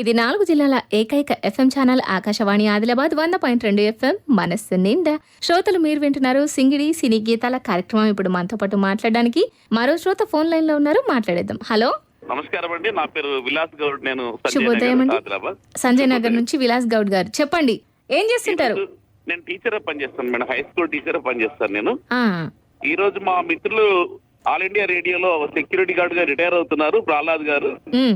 ఇది నాలుగు జిల్లాల ఏకైక ఎఫ్ఎం ఛానల్ ఆకాశవాణి ఆదిలాబాద్ వంద పాయింట్ రెండు ఎఫ్ఎం మనస్సు నిండా. శ్రోతలు మీరు వింటున్నారు సింగిడి సినీ గీతాల కార్యక్రమం. ఇప్పుడు మనతో పాటు మాట్లాడడానికి మరో శ్రోత ఫోన్ లైన్లో ఉన్నారు. మాట్లాడేద్దాం. హలో. నమస్కారం అండి. నా పేరు విలాస్ గౌడ్. నేను సంజయ్ శుభోదయం అండి. సంజయ్ నగర్ నుంచి విలాస్ గౌడ్ గారు. చెప్పండి. ఏం చేస్తుంటారు? నేను టీచర్ పనిచేస్తాను మేడం. హై స్కూల్ టీచర్ పనిచేస్తాను నేను. ఈ రోజు మా మిత్రులు ఆల్ ఇండియా రేడియోలో సెక్యూరిటీ గార్డ్గా రిటైర్ అవుతున్నారు. ప్రహ్లాద్ గారు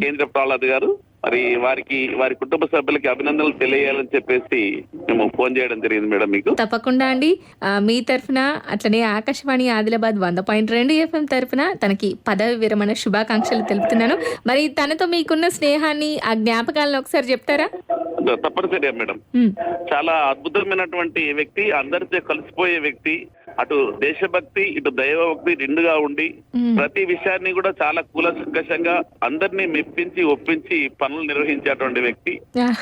కేంద్ర ప్రహ్లాద్ గారు. మరి వారికి వారి కుటుంబ సభ్యులకి అభినందనలు తెలియాలని చెప్పేసి మేము ఫోన్ చేయడం జరిగింది మేడం మీకు. తప్పకుండా అండి. మీ తరఫున అట్లనే ఆకాశవాణి ఆదిలాబాద్ వంద పాయింట్ రెండు ఎఫ్ఎం తరఫున తనకి పదవి విరమణ శుభాకాంక్షలు తెలుపుతున్నాను. మరి తనతో మీకున్న స్నేహాన్ని ఆ జ్ఞాపకాలను ఒకసారి చెప్తారా? తప్పనిసరిగా మేడం. చాలా అద్భుతమైనటువంటి వ్యక్తి అందరితో కలిసిపోయే వ్యక్తి అటు దేశభక్తి ఇటు దైవభక్తి రెండుగా ఉండి ప్రతి విషయాన్ని కూడా చాలా కూలంకషంగా అందరినీ మెప్పించి ఒప్పించి పనులు నిర్వహించేటువంటి వ్యక్తి.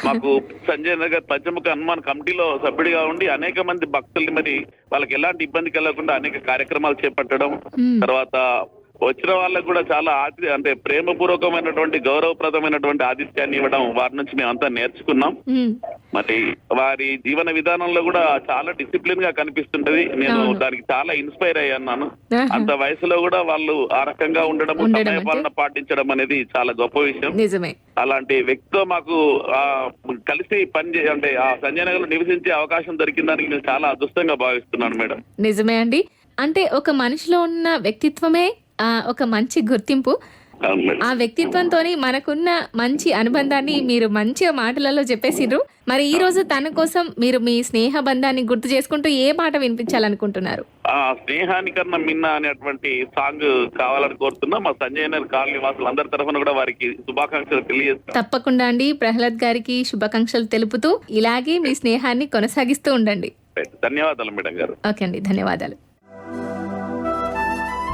మాకు సంజయ్ నగర్ పంచముఖ హనుమాన్ కమిటీలో సభ్యుడిగా ఉండి అనేక మంది భక్తుల్ని మరి వాళ్ళకి ఎలాంటి ఇబ్బంది కలగకుండా అనేక కార్యక్రమాలు చేపట్టడం తర్వాత వచ్చిన వాళ్ళకు కూడా చాలా ఆతి అంటే ప్రేమపూర్వకమైనటువంటి గౌరవప్రదమైనటువంటి ఆతిథ్యాన్ని ఇవ్వడం వారి నుంచి మేమంతా నేర్చుకున్నాం. మరి వారి జీవన విధానంలో కూడా చాలా డిసిప్లిన్గా కనిపిస్తుంటది. నేను. దానికి చాలా ఇన్స్పైర్ అయ్యాను. అంత వయసులో కూడా వాళ్ళు ఆ రకంగా ఉండడం సమయపాలన పాటించడం అనేది చాలా గొప్ప విషయం. నిజమే. అలాంటి వ్యక్తితో మాకు కలిసి పని చే- అంటే ఆ సంజయ్ నగర్ నివసించే అవకాశం దొరికిన దానికి నేను చాలా అదృష్టంగా భావిస్తున్నాను మేడం. నిజమే అండి. అంటే ఒక మనిషిలో ఉన్న వ్యక్తిత్వమే ఒక మంచి గుర్తింపు. ఆ వ్యక్తిత్వంతో మనకున్న మంచి అనుబంధాన్ని మీరు మంచిగా మాటలలో చెప్పేసిర్రు మరి ఈ రోజు తన కోసం మీరు మీ స్నేహ బంధాన్ని గుర్తు చేసుకుంటూ ఏ పాట వినిపించాలనుకుంటున్నారు? ఆ స్నేహానికన్నా మిన్న అనేటువంటి సాంగ్ కావాలని కోరుతున్నా. మా సంజయ్ నగర్ కాలనీ వాసులు అందరి తరఫున కూడా వారికి శుభాకాంక్షలు తెలియజేస్తాను తప్పకుండా అండి. ప్రహ్లాద్ గారికి శుభాకాంక్షలు తెలుపుతూ ఇలాగే మీ స్నేహాన్ని కొనసాగిస్తూ ఉండండి. ధన్యవాదాలు మేడం గారు. ఓకే అండి. ధన్యవాదాలు.